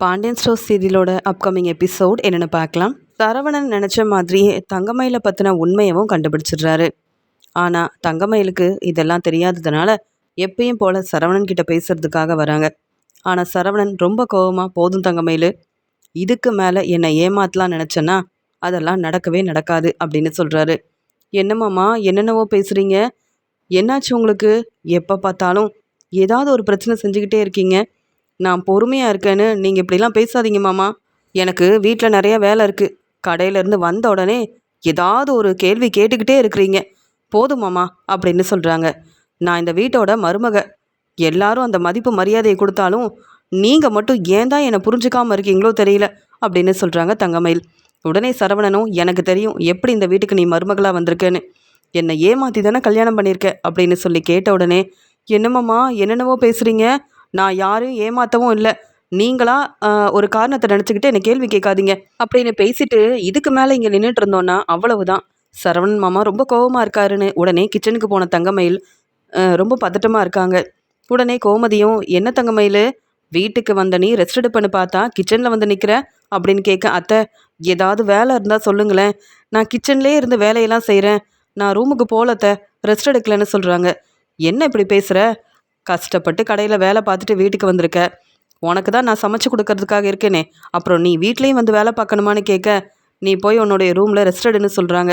Pandian store சீரியலோட upcoming episode என்னென்னு பார்க்கலாம். சரவணன் நினச்ச மாதிரியே தங்கமயிலை பற்றின உண்மையவும் கண்டுபிடிச்சிடுறாரு. ஆனால் தங்கமயிலுக்கு இதெல்லாம் தெரியாததுனால எப்பயும் போல் சரவணன் கிட்ட பேசுறதுக்காக வராங்க. ஆனால் சரவணன் ரொம்ப கோவமாக போதும் தங்கமயில் இதுக்கு மேலே என்னை ஏமாத்தலாம் நினச்சேன்னா அதெல்லாம் நடக்கவே நடக்காது அப்படின்னு சொல்கிறாரு என்னம்மாம்மா என்னென்னவோ பேசுகிறீங்க என்னாச்சு உங்களுக்கு? எப்போ பார்த்தாலும் ஏதாவது ஒரு பிரச்சனை செஞ்சுக்கிட்டே இருக்கீங்க. நான் பொறுமையாக இருக்கேன்னு நீங்கள் இப்படிலாம் பேசாதீங்க மாமா. எனக்கு வீட்டில் நிறைய வேலை இருக்குது கடையிலேருந்து வந்த உடனே ஏதாவது ஒரு கேள்வி கேட்டுக்கிட்டே இருக்கிறீங்க. போதும் மாமா அப்படின்னு சொல்கிறாங்க நான் இந்த வீட்டோட மருமக. எல்லாரும் அந்த மதிப்பு மரியாதையை கொடுத்தாலும் நீங்கள் மட்டும் ஏன் தான் என்னை புரிஞ்சுக்காமல் இருக்கீங்களோ தெரியல அப்படின்னு சொல்கிறாங்க தங்கமயில். உடனே சரவணனும் எனக்கு தெரியும் எப்படி இந்த வீட்டுக்கு நீ மருமகளாக வந்திருக்கேன்னு. என்னை ஏமாற்றி தானே கல்யாணம் பண்ணியிருக்க? அப்படின்னு சொல்லி கேட்ட உடனே என்னமாம்மா என்னென்னவோ பேசுகிறீங்க நான் யாரையும் ஏமாத்தவும் இல்லை. நீங்களா ஒரு காரணத்தை நினச்சிக்கிட்டு என்னை கேள்வி கேட்காதீங்க. அப்படின்னு பேசிட்டு இதுக்கு மேலே இங்கே நின்றுட்டு இருந்தோன்னா அவ்வளவுதான். சரவணன் மாமா ரொம்ப கோபமாக இருக்காருன்னு உடனே கிச்சனுக்கு போன தங்கமயில் ரொம்ப பதட்டமாக இருக்காங்க. உடனே கோமதியும் என்ன தங்கமயில்? வீட்டுக்கு வந்த நீ ரெஸ்ட் எடுப்பேன்னு பார்த்தா கிச்சனில் வந்து நிற்கிற அப்படின்னு கேட்க அத்தை ஏதாவது வேலை இருந்தால் சொல்லுங்களேன். நான் கிச்சன்லேயே இருந்து வேலையெல்லாம் செய்கிறேன் நான் ரூமுக்கு போகலத்த ரெஸ்ட் எடுக்கலன்னு சொல்கிறாங்க என்ன இப்படி பேசுகிற கஷ்டப்பட்டு கடையில் வேலை பார்த்துட்டு வீட்டுக்கு வந்திருக்க. உனக்கு தான் நான் சமைச்சு கொடுக்கறதுக்காக இருக்கேனே. அப்புறம் நீ வீட்லேயும் வந்து வேலை பார்க்கணுமான்னு கேட்க நீ போய் உன்னுடைய ரூமில் ரெஸ்ட் எடுன்னு சொல்கிறாங்க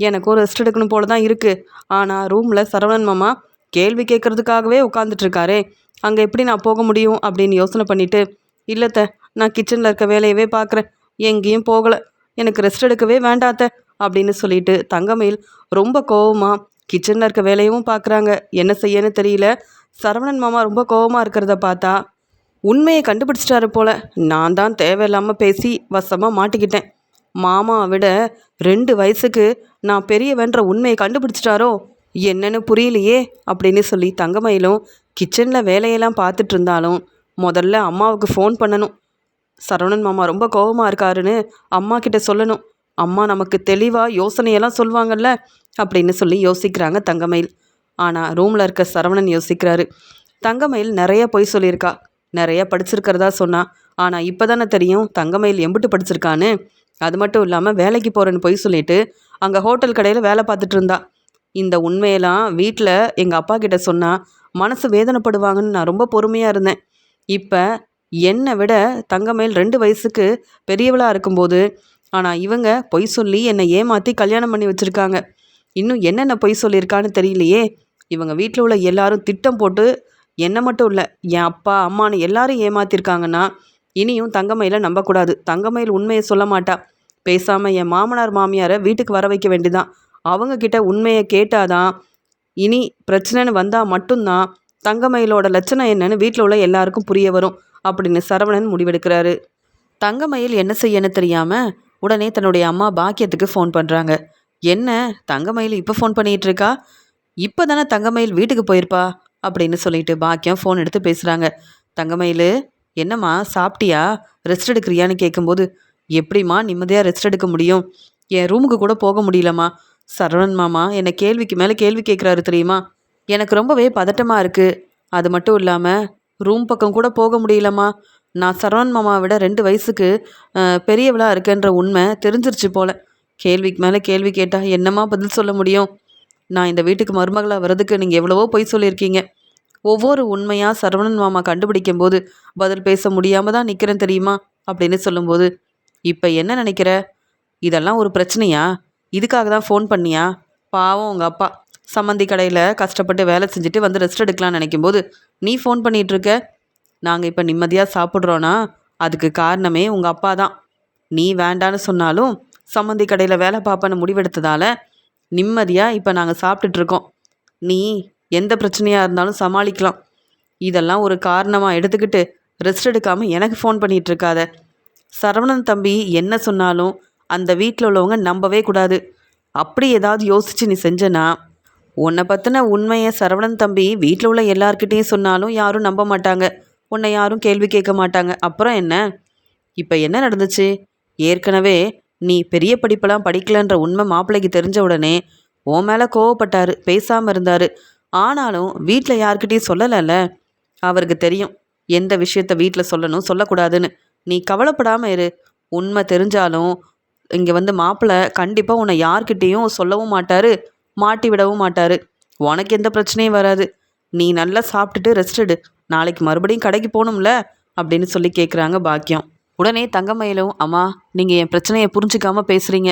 எனக்கும் ரெஸ்ட் எடுக்கணும் போல தான் இருக்குது ஆனால் ரூமில் சரவணன் மாமா கேள்வி கேட்குறதுக்காகவே உட்காந்துட்ருக்காரே அங்கே எப்படி நான் போக முடியும் அப்படின்னு யோசனை பண்ணிவிட்டு இல்லைத்த நான் கிச்சனில் இருக்க வேலையவே பார்க்குறேன். எங்கேயும் போகலை. எனக்கு ரெஸ்ட் எடுக்கவே வேண்டாத்த அப்படின்னு சொல்லிட்டு தங்கமயில் ரொம்ப கோவமாக கிச்சனில் இருக்க வேலையும் பார்க்குறாங்க. என்ன செய்யன்னு தெரியல. சரவணன் மாமா ரொம்ப கோவமாக இருக்கிறத பார்த்தா உண்மையை கண்டுபிடிச்சிட்டாரு போல. நான் தான் தேவையில்லாமல் பேசி வசமாக மாட்டிக்கிட்டேன். மாமாவை விட ரெண்டு வயசுக்கு நான் பெரியவன்ற உண்மையை கண்டுபிடிச்சிட்டாரோ? என்னன்னு புரியலையே அப்படின்னு சொல்லி தங்கமயிலும் கிச்சனில் வேலையெல்லாம் பார்த்துட்டு இருந்தாலும் முதல்ல அம்மாவுக்கு ஃபோன் பண்ணணும். சரவணன் மாமா ரொம்ப கோபமாக இருக்காருன்னு அம்மா கிட்ட சொல்லணும். அம்மா நமக்கு தெளிவாக யோசனையெல்லாம் சொல்லுவாங்கல்ல அப்படின்னு சொல்லி யோசிக்கிறாங்க தங்கமயில். ஆனால் ரூமில் இருக்க சரவணன் யோசிக்கிறாரு. தங்கமயில் நிறைய பொய் சொல்லியிருக்கா. நிறைய படிச்சிருக்கிறதா சொன்னா. ஆனால் இப்போ தானே தெரியும் தங்கமயில் எம்பிட்டு படிச்சிருக்கான்னு. அது மட்டும் இல்லாமல் வேலைக்கு போகிறேன்னு பொய் சொல்லிட்டு அங்கே ஹோட்டல் கடையில் வேலை பார்த்துட்டு இருந்தா. இந்த உண்மையெல்லாம் வீட்டில் எங்கள் அப்பா கிட்ட சொன்னால் மனசு வேதனைப்படுவாங்கன்னு நான் ரொம்ப பொறுமையாக இருந்தேன். இப்போ என்னை விட தங்கமயில் ரெண்டு வயசுக்கு பெரியவளாக இருக்கும்போது ஆனால் இவங்க பொய் சொல்லி என்னை ஏமாற்றி கல்யாணம் பண்ணி வச்சுருக்காங்க. இன்னும் என்னென்ன பொய் சொல்லியிருக்கான்னு தெரியலையே. இவங்க வீட்டில் உள்ள எல்லாரும் திட்டம் போட்டு என்னை மட்டும் இல்லை என் அப்பா அம்மான்னு எல்லாரும் ஏமாத்திருக்காங்கன்னா இனியும் தங்கமயில நம்பக்கூடாது. தங்கமயில் உண்மையை சொல்ல மாட்டா. பேசாமல் என் மாமனார் மாமியாரை வீட்டுக்கு வர வைக்க வேண்டியதான் அவங்கக்கிட்ட உண்மையை கேட்டாதான் இனி பிரச்சனைன்னு வந்தால் மட்டும்தான் தங்கமயிலோட லட்சணம் என்னன்னு வீட்டில் உள்ள எல்லாருக்கும் புரிய வரும் அப்படின்னு சரவணன் முடிவெடுக்கிறாரு. தங்கமயில் என்ன செய்யன்னு தெரியாமல் உடனே தன்னுடைய அம்மா பாக்கியத்துக்கு ஃபோன் பண்ணுறாங்க என்ன? தங்கமயில் இப்போ ஃபோன் பண்ணிகிட்டு இருக்கா? இப்போ தானே தங்கமயில் வீட்டுக்கு போயிருப்பா? அப்படின்னு சொல்லிட்டு பாக்கியம் ஃபோன் எடுத்து பேசுகிறாங்க தங்கமயில் என்னம்மா சாப்பிட்டியா? ரெஸ்ட் எடுக்கிறியான்னு கேட்கும்போது எப்படிம்மா நிம்மதியாக ரெஸ்ட் எடுக்க முடியும்? என் ரூமுக்கு கூட போக முடியலம்மா. சரவணன் மாமா என்னை கேள்விக்கு மேலே கேள்வி கேட்குறாரு தெரியுமா? எனக்கு ரொம்பவே பதட்டமாக இருக்குது அது மட்டும் இல்லாமல் ரூம் பக்கம் கூட போக முடியலம்மா. நான் சரவணன் மாமாவை விட ரெண்டு வயசுக்கு பெரியவளாக இருக்கேன்ற உண்மை தெரிஞ்சிருச்சு போல. கேள்விக்கு மேலே கேள்வி கேட்டால் என்னம்மா பதில் சொல்ல முடியும்? நான் இந்த வீட்டுக்கு மருமகளாக வர்றதுக்கு நீங்கள் எவ்வளவோ பொய் சொல்லியிருக்கீங்க. ஒவ்வொரு உண்மையாக சரவணன் மாமா கண்டுபிடிக்கும் போது பதில் பேச முடியாமல் தான் நிற்கிறேன் தெரியுமா? அப்படின்னு சொல்லும்போது இப்போ என்ன நினைக்கிற? இதெல்லாம் ஒரு பிரச்சனையா? இதுக்காக தான் ஃபோன் பண்ணியா? பாவம் உங்கள் அப்பா. சம்மந்தி கடையில் கஷ்டப்பட்டு வேலை செஞ்சுட்டு வந்து ரெஸ்ட் எடுக்கலாம்னு நினைக்கும்போது நீ ஃபோன் பண்ணிகிட்ருக்க நாங்கள் இப்போ நிம்மதியாக சாப்பிட்றோன்னா அதுக்கு காரணமே உங்கள் அப்பா தான். நீ வேண்டான்னு சொன்னாலும் சம்மந்தி கடையில் வேலை பார்ப்பேன்னு முடிவெடுத்ததால நிம்மதியாக இப்போ நாங்கள் சாப்பிட்டுட்ருக்கோம் நீ எந்த பிரச்சனையாக இருந்தாலும் சமாளிக்கலாம். இதெல்லாம் ஒரு காரணமாக எடுத்துக்கிட்டு ரெஸ்ட் எடுக்காமல் எனக்கு ஃபோன் பண்ணிகிட்ருக்காத சரவணன் தம்பி என்ன சொன்னாலும் அந்த வீட்டில் உள்ளவங்க நம்பவே கூடாது. அப்படி ஏதாவது யோசித்து நீ செஞ்சனா உன்னை பற்றின உண்மையை சரவணன் தம்பி வீட்டில் உள்ள எல்லார்கிட்டேயும் சொன்னாலும் யாரும் நம்ப மாட்டாங்க. உன்னை யாரும் கேள்வி கேட்க மாட்டாங்க. அப்புறம் என்ன? இப்போ என்ன நடந்துச்சு? ஏற்கனவே நீ பெரிய படிப்பெல்லாம் படிக்கலன்ற உண்மை மாப்பிள்ளைக்கு தெரிஞ்ச உடனே உன் மேலே கோவப்பட்டாரு பேசாமல் இருந்தார். ஆனாலும் வீட்டில் யார்கிட்டையும் சொல்லலைல்ல. அவருக்கு தெரியும் எந்த விஷயத்த வீட்டில் சொல்லணும் சொல்லக்கூடாதுன்னு. நீ கவலைப்படாமல் இரு. உண்மை தெரிஞ்சாலும் இங்கே வந்து மாப்பிள்ளை கண்டிப்பாக உன்னை யார்கிட்டேயும் சொல்லவும் மாட்டார் மாட்டி விடவும் மாட்டார். உனக்கு எந்த பிரச்சனையும் வராது. நீ நல்லா சாப்பிட்டுட்டு ரெஸ்ட் எடு. நாளைக்கு மறுபடியும் கடைக்கு போகணும்ல? அப்படின்னு சொல்லி கேட்குறாங்க பாக்கியம் உடனே தங்கமயிலும் அம்மா நீங்கள் என் பிரச்சனையை புரிஞ்சுக்காம பேசுகிறீங்க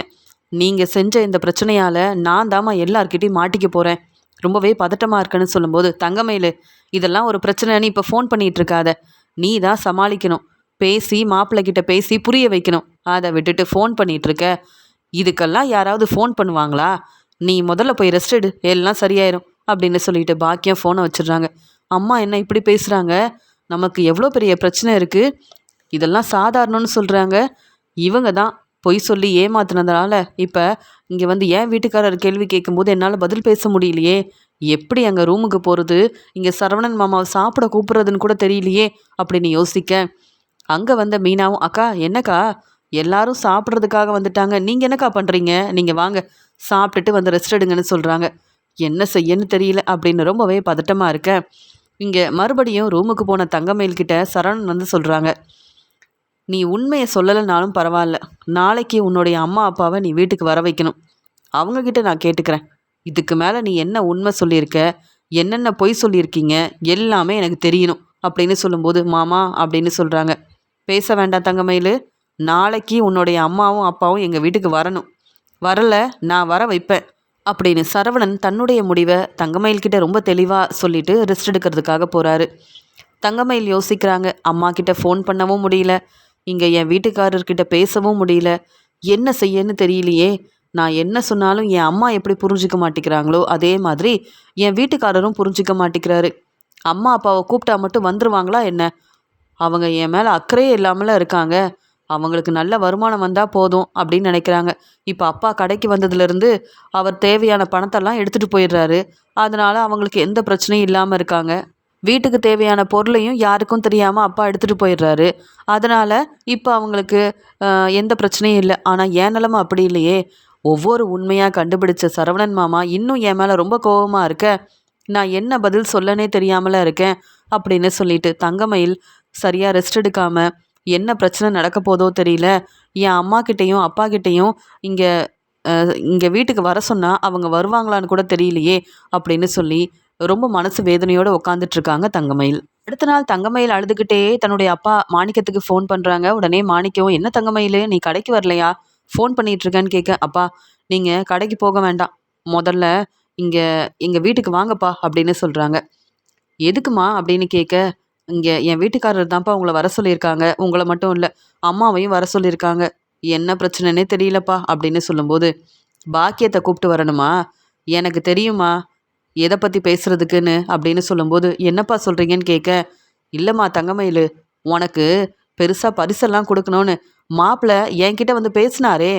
நீங்கள் செஞ்ச இந்த பிரச்சனையால் நான் தாம்மா எல்லார்கிட்டையும் மாட்டிக்க போகிறேன் ரொம்பவே பதட்டமாக இருக்குன்னு சொல்லும்போது தங்கமயில் இதெல்லாம் ஒரு பிரச்சனைன்னு இப்போ ஃபோன் பண்ணிகிட்டு இருக்காத நீ தான் சமாளிக்கணும். பேசி மாப்பிள்ளைக்கிட்ட பேசி புரிய வைக்கணும். அதை விட்டுட்டு ஃபோன் பண்ணிகிட்டு இருக்க இதுக்கெல்லாம் யாராவது ஃபோன் பண்ணுவாங்களா? நீ முதல்ல போய் ரெஸ்ட் எடு. எல்லாம் சரியாயிரும். அப்படின்னு சொல்லிட்டு பாக்கியம் ஃபோனை வச்சிடுறாங்க. அம்மா என்ன இப்படி பேசுகிறாங்க நமக்கு எவ்வளோ பெரிய பிரச்சனை இருக்குது இதெல்லாம் சாதாரணம்னு சொல்கிறாங்க இவங்க தான் பொய் சொல்லி ஏமாத்துனதுனால இப்போ இங்கே வந்து ஏன் வீட்டுக்காரர் கேள்வி கேட்கும்போது என்னால் பதில் பேச முடியலையே. எப்படி அங்கே ரூமுக்கு போகிறது இங்கே சரவணன் மாமாவை சாப்பிட கூப்பிட்றதுன்னு கூட தெரியலையே அப்படின்னு யோசிக்க. அங்கே வந்த மீனாவும் அக்கா என்னக்கா? எல்லாரும் சாப்பிட்றதுக்காக வந்துட்டாங்க. நீங்கள் என்னக்கா பண்ணுறீங்க நீங்கள் வாங்க சாப்பிட்டுட்டு வந்து ரெஸ்ட் எடுங்கன்னு சொல்கிறாங்க என்ன செய்யன்னு தெரியல அப்படின்னு ரொம்பவே பதட்டமாக இருக்க. இங்கே மறுபடியும் ரூமுக்கு போன தங்கமயில்கிட்ட சரவணன் வந்து சொல்கிறாங்க நீ உண்மையை சொல்லலைனாலும் பரவாயில்ல. நாளைக்கு உன்னுடைய அம்மா அப்பாவை நீ வீட்டுக்கு வர வைக்கணும். அவங்கக்கிட்ட நான் கேட்டுக்கிறேன். இதுக்கு மேலே நீ என்ன உண்மை சொல்லியிருக்க என்னென்ன பொய் சொல்லியிருக்கீங்க எல்லாமே எனக்கு தெரியணும் அப்படின்னு சொல்லும்போது மாமா அப்படின்னு சொல்கிறாங்க பேச வேண்டாம் தங்கமயில். நாளைக்கு உன்னுடைய அம்மாவும் அப்பாவும் எங்கள் வீட்டுக்கு வரணும். வரல நான் வர வைப்பேன் அப்படின்னு சரவணன் தன்னுடைய முடிவை தங்கமயில்கிட்ட ரொம்ப தெளிவாக சொல்லிட்டு ரெஸ்ட் எடுக்கிறதுக்காக போகிறாரு தங்கமயில் யோசிக்கிறாங்க. அம்மா கிட்ட ஃபோன் பண்ணவும் முடியல. இங்கே என் வீட்டுக்காரர்கிட்ட பேசவும் முடியல. என்ன செய்யன்னு தெரியலையே. நான் என்ன சொன்னாலும் என் அம்மா எப்படி புரிஞ்சிக்க மாட்டேங்கிறாங்களோ அதே மாதிரி என் வீட்டுக்காரரும் புரிஞ்சிக்க மாட்டேங்கிறாரு. அம்மா அப்பாவை கூப்பிட்டா மட்டும் வந்துருவாங்களா என்ன? அவங்க என் மேலே அக்கறையே இல்லாமல இருக்காங்க. அவங்களுக்கு நல்ல வருமானம் வந்தால் போதும் அப்படின்னு நினைக்கிறாங்க. இப்போ அப்பா கடைக்கு வந்ததுலேருந்து அவர் தேவையான பணத்தெல்லாம் எடுத்துகிட்டு போயிடுறாரு. அதனால் அவங்களுக்கு எந்த பிரச்சனையும் இல்லாமல் இருக்காங்க. வீட்டுக்கு தேவையான பொருளையும் யாருக்கும் தெரியாமல் அப்பா எடுத்துகிட்டு போயிடுறாரு. அதனால் இப்போ அவங்களுக்கு எந்த பிரச்சனையும் இல்லை. ஆனால் ஏன் நிலமை அப்படி இல்லையே. ஒவ்வொரு உண்மையாக கண்டுபிடிச்ச சரவணன் மாமா இன்னும் என் மேலே ரொம்ப கோபமாக இருக்க நான் என்ன பதில் சொல்லனே தெரியாமல இருக்கேன்? அப்படின்னு சொல்லிட்டு தங்கமயில் சரியாக ரெஸ்ட் எடுக்காமல் என்ன பிரச்சனை நடக்க போதோ தெரியல. என் அம்மா கிட்டேயும் அப்பா கிட்டேயும் இங்கே இங்கே வீட்டுக்கு வர சொன்னால் அவங்க வருவாங்களான்னு கூட தெரியலையே அப்படின்னு சொல்லி ரொம்ப மனசு வேதனையோடு உட்காந்துட்டு இருக்காங்க தங்கமயில். அடுத்த நாள் தங்கமயில் அழுதுகிட்டே தன்னுடைய அப்பா மாணிக்கத்துக்கு ஃபோன் பண்ணுறாங்க உடனே மாணிக்கம் என்ன தங்கமயில்? நீ கடைக்கு வரலையா? ஃபோன் பண்ணிட்டு இருக்கேன்னு கேட்க அப்பா நீங்கள் கடைக்கு போக வேண்டாம். முதல்ல இங்கே எங்கள் வீட்டுக்கு வாங்கப்பா அப்படின்னு சொல்கிறாங்க எதுக்குமா? அப்படின்னு கேட்க இங்கே என் வீட்டுக்காரர் தான்ப்பா உங்களை வர சொல்லியிருக்காங்க. உங்களை மட்டும் இல்லை அம்மாவையும் வர சொல்லியிருக்காங்க. என்ன பிரச்சனைனே தெரியலப்பா அப்படின்னு சொல்லும்போது பாக்கியத்தை கூப்பிட்டு வரணுமா? எனக்கு தெரியுமா? எதை பற்றி பேசுறதுக்குன்னு அப்படின்னு சொல்லும்போது என்னப்பா சொல்கிறீங்கன்னு கேட்க இல்லைம்மா தங்கமயிலு உனக்கு பெருசாக பரிசெல்லாம் கொடுக்கணும்னு மாப்பிள்ளை என்கிட்ட வந்து பேசினாரே.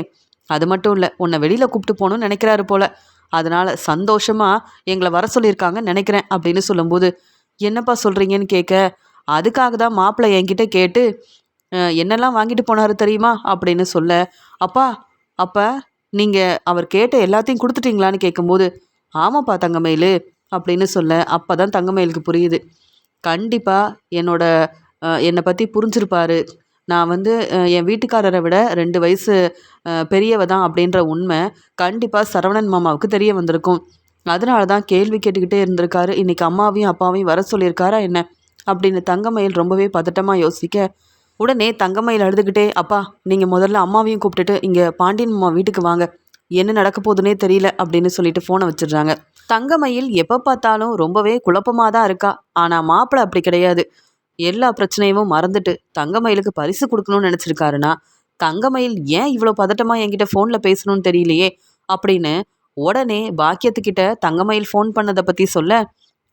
அது மட்டும் இல்லை உன்னை வெளியில் கூப்பிட்டு போகணும்னு நினைக்கிறாரு போல. அதனால் சந்தோஷமாக எங்களை வர சொல்லியிருக்காங்கன்னு நினைக்கிறேன் அப்படின்னு சொல்லும்போது என்னப்பா சொல்கிறீங்கன்னு கேட்க அதுக்காக தான் மாப்பிள்ளை என்கிட்ட கேட்டு என்னெல்லாம் வாங்கிட்டு போனாரு தெரியுமா? அப்படின்னு சொல்ல அப்பா அப்போ நீங்கள் அவர் கேட்ட எல்லாத்தையும் கொடுத்துட்டீங்களான்னு கேட்கும்போது ஆமாப்பா தங்கமயில் அப்படின்னு சொல்ல அப்போ தான் தங்கமயிலுக்கு புரியுது. கண்டிப்பாக என்னோட என்னை பற்றி புரிஞ்சிருப்பாரு. நான் வந்து என் வீட்டுக்காரரை விட ரெண்டு வயசு பெரியவ தான் அப்படின்ற உண்மை கண்டிப்பாக சரவணன் மாமாவுக்கு தெரிய வந்திருக்கும். அதனால தான் கேள்வி கேட்டுக்கிட்டே இருந்திருக்காரு. இன்றைக்கி அம்மாவையும் அப்பாவையும் வர சொல்லியிருக்காரா என்ன? அப்படின்னு தங்கமயில் ரொம்பவே பதட்டமாக யோசிக்க உடனே தங்கமயில் அழுதுகிட்டே அப்பா நீங்கள் முதல்ல அம்மாவையும் கூப்பிட்டுட்டு இங்கே பாண்டியன் மாமா வீட்டுக்கு வாங்க. என்ன நடக்க போகுதுன்னே தெரியல அப்படின்னு சொல்லிட்டு ஃபோனை வச்சிடுறாங்க. தங்கமயில் எப்போ பார்த்தாலும் ரொம்பவே குழப்பமாக தான் இருக்கா. ஆனால் மாப்பிள்ளை அப்படி கிடையாது. எல்லா பிரச்சனையும் மறந்துட்டு தங்கமயிலுக்கு பரிசு கொடுக்கணும்னு நினச்சிருக்காருன்னா தங்கமயில் ஏன் இவ்வளோ பதட்டமாக என்கிட்ட ஃபோனில் பேசணும்னு தெரியலையே அப்படின்னு உடனே பாக்கியத்துக்கிட்ட தங்கமயில் ஃபோன் பண்ணதை பற்றி சொல்ல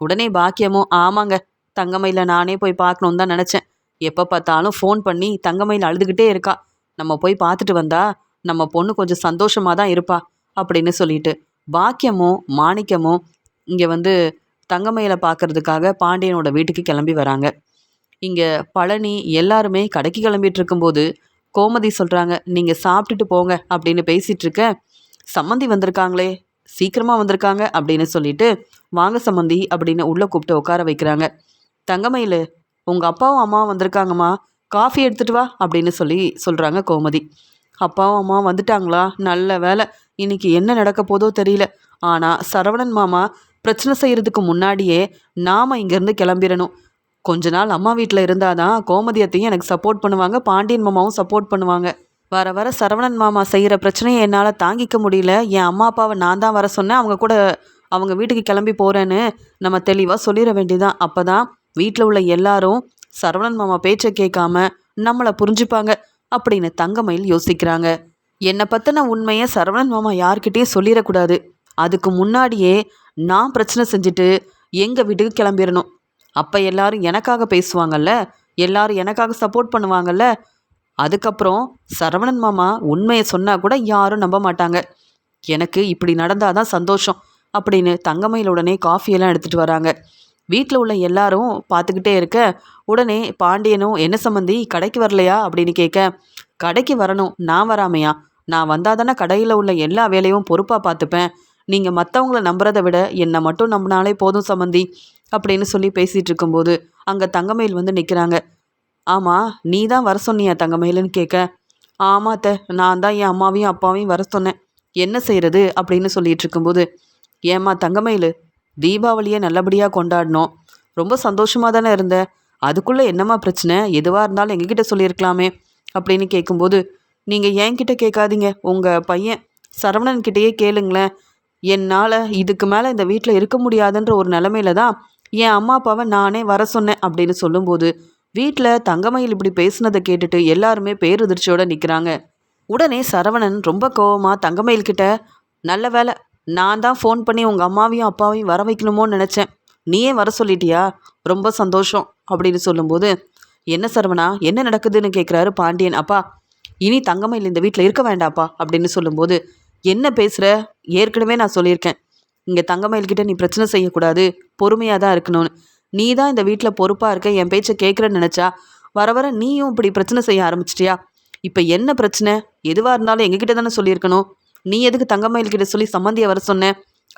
உடனே பாக்கியமும் ஆமாங்க தங்கமயில நானே போய் பார்க்கணுன்னு தான் நினச்சேன். எப்போ பார்த்தாலும் ஃபோன் பண்ணி தங்கமயில் அழுதுகிட்டே இருக்கா. நம்ம போய் பார்த்துட்டு வந்தா நம்ம பொண்ணு கொஞ்சம் சந்தோஷமாக தான் இருப்பா அப்படின்னு சொல்லிட்டு பாக்கியமும் மாணிக்கமும் இங்கே வந்து தங்கமயிலை பார்க்கறதுக்காக பாண்டியனோட வீட்டுக்கு கிளம்பி வராங்க. இங்கே பழனி எல்லாருமே கடைக்கு கிளம்பிட்டு இருக்கும்போது கோமதி சொல்கிறாங்க நீங்கள் சாப்பிட்டுட்டு போங்க அப்படின்னு பேசிகிட்டு இருக்க சம்மந்தி வந்திருக்காங்களே சீக்கிரமாக வந்திருக்காங்க அப்படின்னு சொல்லிட்டு வாங்க சம்மந்தி அப்படின்னு உள்ளே கூப்பிட்டு உட்கார வைக்கிறாங்க. தங்கமயில் உங்கள் அப்பாவும் அம்மாவும் வந்திருக்காங்கம்மா காஃபி எடுத்துகிட்டு வா அப்படின்னு சொல்லி சொல்கிறாங்க கோமதி. அப்பாவும் அம்மா வந்துட்டாங்களா? நல்ல வேலை இன்னைக்கு என்ன நடக்க போதோ தெரியல. ஆனால் சரவணன் மாமா பிரச்சனை செய்கிறதுக்கு முன்னாடியே நாம் இங்கேருந்து கிளம்பிடணும் கொஞ்ச நாள் அம்மா வீட்டில் இருந்தால் தான் கோமதியத்தையும் எனக்கு சப்போர்ட் பண்ணுவாங்க பாண்டியன் மாமாவும் சப்போர்ட் பண்ணுவாங்க. வர வர சரவணன் மாமா செய்கிற பிரச்சனையை என்னால் தாங்கிக்க முடியல. என் அம்மா அப்பாவை நான் தான் வர சொன்னேன். அவங்க கூட அவங்க வீட்டுக்கு கிளம்பி போகிறேன்னு நம்ம தெளிவாக சொல்லிட வேண்டியதான் அப்போ தான் வீட்டில் உள்ள எல்லாரும் சரவணன் மாமா பேச்சை கேட்காம நம்மளை புரிஞ்சுப்பாங்க. அப்படின்னு தங்கமயில் யோசிக்கிறாங்க. என்னை பற்றின உண்மையை சரவணன் மாமா யார்கிட்டேயும் சொல்லிடக்கூடாது. அதுக்கு முன்னாடியே நான் பிரச்சனை செஞ்சுட்டு எங்கள் வீட்டுக்கு கிளம்பிடணும். அப்போ எல்லாரும் எனக்காக பேசுவாங்கல்ல? எல்லாரும் எனக்காக சப்போர்ட் பண்ணுவாங்கல்ல? அதுக்கப்புறம் சரவணன் மாமா உண்மையை சொன்னால் கூட யாரும் நம்ப மாட்டாங்க. எனக்கு இப்படி நடந்தால் தான் சந்தோஷம் அப்படின்னு தங்கமயில் உடனே காஃபியெல்லாம் எடுத்துகிட்டு வராங்க. வீட்டில் உள்ள எல்லாரும் பார்த்துக்கிட்டே இருக்க உடனே பாண்டியனும் என்ன சம்மந்தி கடைக்கு வரலையா? அப்படின்னு கேட்க கடைக்கு வரணும். நான் வராமையா? நான் வந்தால் தானே கடையில் உள்ள எல்லா வேலையும் பொறுப்பாக பார்த்துப்பேன் நீங்கள் மற்றவங்கள நம்புறதை விட என்னை மட்டும் நம்பினாலே போதும் சம்மந்தி அப்படின்னு சொல்லி பேசிகிட்டு இருக்கும்போது அங்கே தங்கமயில் வந்து நிற்கிறாங்க ஆமாம் நீ தான் வர சொன்னியா தங்கமயிலுன்னு? கேட்க ஆமாத்த நான் தான் என் அம்மாவையும் அப்பாவையும் வர சொன்னேன். என்ன செய்கிறது அப்படின்னு சொல்லிட்டு இருக்கும்போது ஏம்மா தங்கமயில் தீபாவளியை நல்லபடியாக கொண்டாடினோம் ரொம்ப சந்தோஷமாக தானே இருந்தேன் அதுக்குள்ளே என்னம்மா பிரச்சனை? எதுவாக இருந்தாலும் எங்ககிட்ட சொல்லியிருக்கலாமே அப்படின்னு கேட்கும்போது நீங்கள் என்கிட்ட கேட்காதீங்க. உங்கள் பையன் சரவணன்கிட்டயே கேளுங்களேன். என்னால் இதுக்கு மேலே இந்த வீட்டில் இருக்க முடியாதுன்ற ஒரு நிலமையில தான் என் அம்மா அப்பாவை நானே வர சொன்னேன் அப்படின்னு சொல்லும்போது வீட்டில் தங்கமயில் இப்படி பேசுனதை கேட்டுட்டு எல்லாருமே பேருதிர்ச்சியோடு நிற்கிறாங்க உடனே சரவணன் ரொம்ப கோவமாக தங்கமயில்கிட்ட நல்ல வேலை நான் தான் ஃபோன் பண்ணி உங்கள் அம்மாவையும் அப்பாவையும் வர வைக்கணுமோன்னு நினச்சேன். நீயே வர சொல்லிட்டியா? ரொம்ப சந்தோஷம் அப்படின்னு சொல்லும்போது என்ன சரவணா என்ன நடக்குதுன்னு கேட்குறாரு பாண்டியன். அப்பா இனி தங்கமயில் இந்த வீட்டில் இருக்க வேண்டாப்பா அப்படின்னு சொல்லும்போது என்ன பேசுகிற ஏற்கனவே நான் சொல்லியிருக்கேன். இங்கே தங்கமயில்கிட்ட நீ பிரச்சனை செய்யக்கூடாது பொறுமையாக தான் இருக்கணும்னு. நீ தான் இந்த வீட்டில் பொறுப்பாக இருக்க என் பேச்சை கேட்குறேன்னு நினச்சா வர வர நீயும் இப்படி பிரச்சனை செய்ய ஆரம்பிச்சிட்டியா? இப்போ என்ன பிரச்சனை? எதுவாக இருந்தாலும் எங்ககிட்ட தானே சொல்லியிருக்கணும். நீ எதுக்கு தங்கமயில் கிட்ட சொல்லி சம்மந்தியை வர சொன்ன?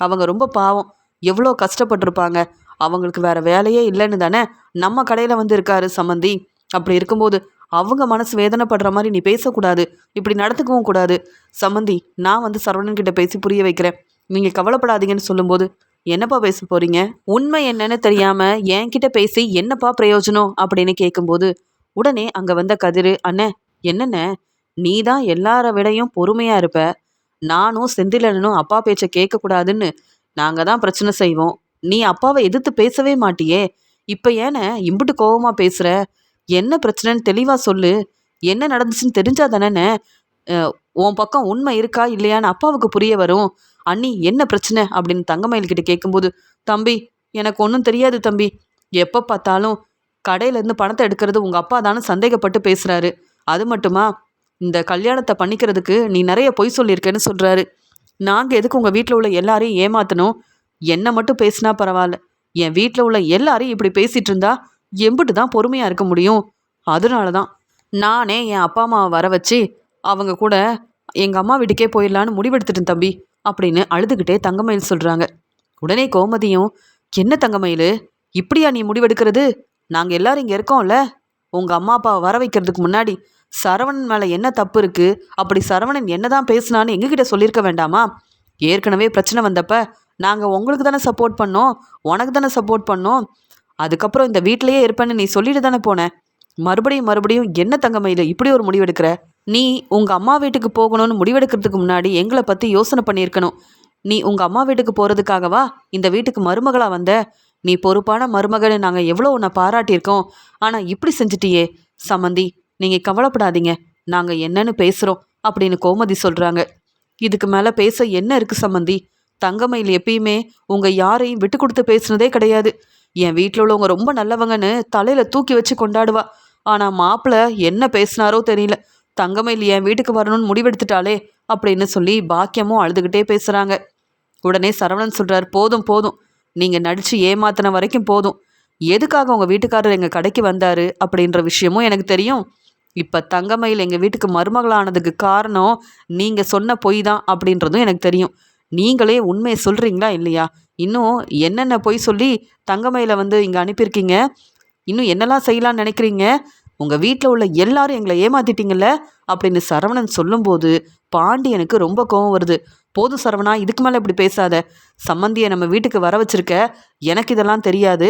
அவங்க ரொம்ப பாவம். எவ்வளோ கஷ்டப்பட்டிருப்பாங்க. அவங்களுக்கு வேற வேலையே இல்லைன்னு தானே நம்ம கடையில் வந்து இருக்காரு சம்மந்தி. அப்படி இருக்கும்போது அவங்க மனசு வேதனைப்படுற மாதிரி நீ பேசக்கூடாது. இப்படி நடத்துக்கவும் கூடாது. சம்மந்தி நான் வந்து சரவணன் கிட்ட பேசி புரிய வைக்கிறேன். நீங்கள் கவலைப்படாதீங்கன்னு சொல்லும்போது என்னப்பா பேச போறீங்க? உண்மை என்னன்னு தெரியாம என்கிட்ட பேசி என்னப்பா பிரயோஜனம்? அப்படின்னு கேட்கும்போது உடனே அங்க வந்த கதிரு அண்ணே என்னண்ணே? நீ தான் எல்லார விடையும் பொறுமையா இருப்ப. நானும் செந்திலனும் அப்பா பேச்ச கேட்கக்கூடாதுன்னு நாங்க தான் பிரச்சனை செய்வோம். நீ அப்பாவை எதிர்த்து பேசவே மாட்டியே. இப்ப ஏன இம்புட்டு கோவமா பேசுற? என்ன பிரச்சனைன்னு தெளிவா சொல்லு. என்ன நடந்துச்சுன்னு தெரிஞ்சா தானே உன் பக்கம் உண்மை இருக்கா இல்லையான்னு அப்பாவுக்கு புரிய வரும். அண்ணி என்ன பிரச்சனை? அப்படின்னு தங்கமயில் கிட்ட கேட்கும்போது தம்பி எனக்கு ஒன்றும் தெரியாது தம்பி. எப்போ பார்த்தாலும் கடையிலேருந்து பணத்தை எடுக்கிறது உங்கள் அப்பா தானே சந்தேகப்பட்டு பேசுகிறாரு அது மட்டுமா? இந்த கல்யாணத்தை பண்ணிக்கிறதுக்கு நீ நிறைய பொய் சொல்லியிருக்கேன்னு சொல்கிறாரு நாங்கள் எதுக்கு உங்கள் வீட்டில் உள்ள எல்லாரையும் ஏமாத்தணும்? என்னை மட்டும் பேசினா பரவாயில்ல. என் வீட்டில் உள்ள எல்லாரையும் இப்படி பேசிகிட்டு இருந்தா எம்பிட்டு தான் பொறுமையாக இருக்க முடியும். அதனால தான் நானே என் அப்பா அம்மாவை வர வச்சு அவங்க கூட எங்கள் அம்மா வீட்டுக்கே போயிடலான்னு முடிவெடுத்துட்டேன் தம்பி அப்படின்னு அழுதுகிட்டே தங்கமயில் சொல்கிறாங்க உடனே கோமதியும் என்ன தங்கமயில்? இப்படியா நீ முடிவெடுக்கிறது? நாங்கள் எல்லாரும் இங்கே இருக்கோம்ல. உங்கள் அம்மா அப்பாவை வர வைக்கிறதுக்கு முன்னாடி சரவணன் மேலே என்ன தப்பு இருக்குது அப்படி சரவணன் என்ன தான் பேசுனான்னு எங்ககிட்ட சொல்லியிருக்க வேண்டாமா? ஏற்கனவே பிரச்சனை வந்தப்ப நாங்கள் உங்களுக்கு தானே சப்போர்ட் பண்ணோம் உனக்கு தானே சப்போர்ட் பண்ணோம். அதுக்கப்புறம் இந்த வீட்டிலையே இருப்பேன்னு நீ சொல்லிட்டு தானே போன. மறுபடியும் மறுபடியும் என்ன தங்கமையில் இப்படி ஒரு முடிவெடுக்கிற? நீ உங்கள் அம்மா வீட்டுக்கு போகணும்னு முடிவெடுக்கிறதுக்கு முன்னாடி எங்களை பற்றி யோசனை பண்ணியிருக்கணும். நீ உங்கள் அம்மா வீட்டுக்கு போகிறதுக்காகவா இந்த வீட்டுக்கு மருமகளாக வந்த? நீ பொறுப்பான மருமகனை நாங்கள் எவ்வளோ உன்னை பாராட்டியிருக்கோம். ஆனால் இப்படி செஞ்சிட்டியே. சம்மந்தி நீங்கள் கவலைப்படாதீங்க. நாங்கள் என்னன்னு பேசுகிறோம் அப்படின்னு கோமதி சொல்கிறாங்க இதுக்கு மேலே பேச என்ன இருக்குது சம்மந்தி தங்கமயில் எப்பயுமே உங்கள் யாரையும் விட்டு கொடுத்து பேசுனதே கிடையாது. என் வீட்டில் உள்ளவங்க ரொம்ப நல்லவங்கன்னு தலையில் தூக்கி வச்சு கொண்டாடுவா. ஆனால் மாப்பிள்ளை என்ன பேசினாரோ தெரியல. தங்கமயில் என் வீட்டுக்கு வரணும்னு முடிவெடுத்துட்டாளே அப்படின்னு சொல்லி பாக்கியமும் அழுதுகிட்டே பேசுகிறாங்க உடனே சரவணன் சொல்கிறார் போதும் போதும். நீங்கள் நடித்து ஏமாத்தின வரைக்கும் போதும். எதுக்காக உங்கள் வீட்டுக்காரர் எங்கள் கடைக்கு வந்தார்? அப்படின்ற விஷயமும் எனக்கு தெரியும். இப்போ தங்கமயில் எங்கள் வீட்டுக்கு மருமகளானதுக்கு காரணம் நீங்கள் சொன்ன பொய் தான் அப்படின்றதும் எனக்கு தெரியும். நீங்களே உண்மையை சொல்கிறீங்களா இல்லையா? இன்னும் என்னென்ன பொய் சொல்லி தங்கமயில வந்து இங்கே அனுப்பியிருக்கீங்க? இன்னும் என்னெல்லாம் செய்யலாம்னு நினைக்கிறீங்க? உங்கள் வீட்டில் உள்ள எல்லாரும் எங்களை ஏமாத்திட்டீங்கல்ல? அப்படின்னு சரவணன் சொல்லும்போது பாண்டியனுக்கு ரொம்ப கோவம் வருது. போதும் சரவணா இதுக்கு மேலே இப்படி பேசாத. சம்மந்தியை நம்ம வீட்டுக்கு வர வச்சிருக்க எனக்கு இதெல்லாம் தெரியாது.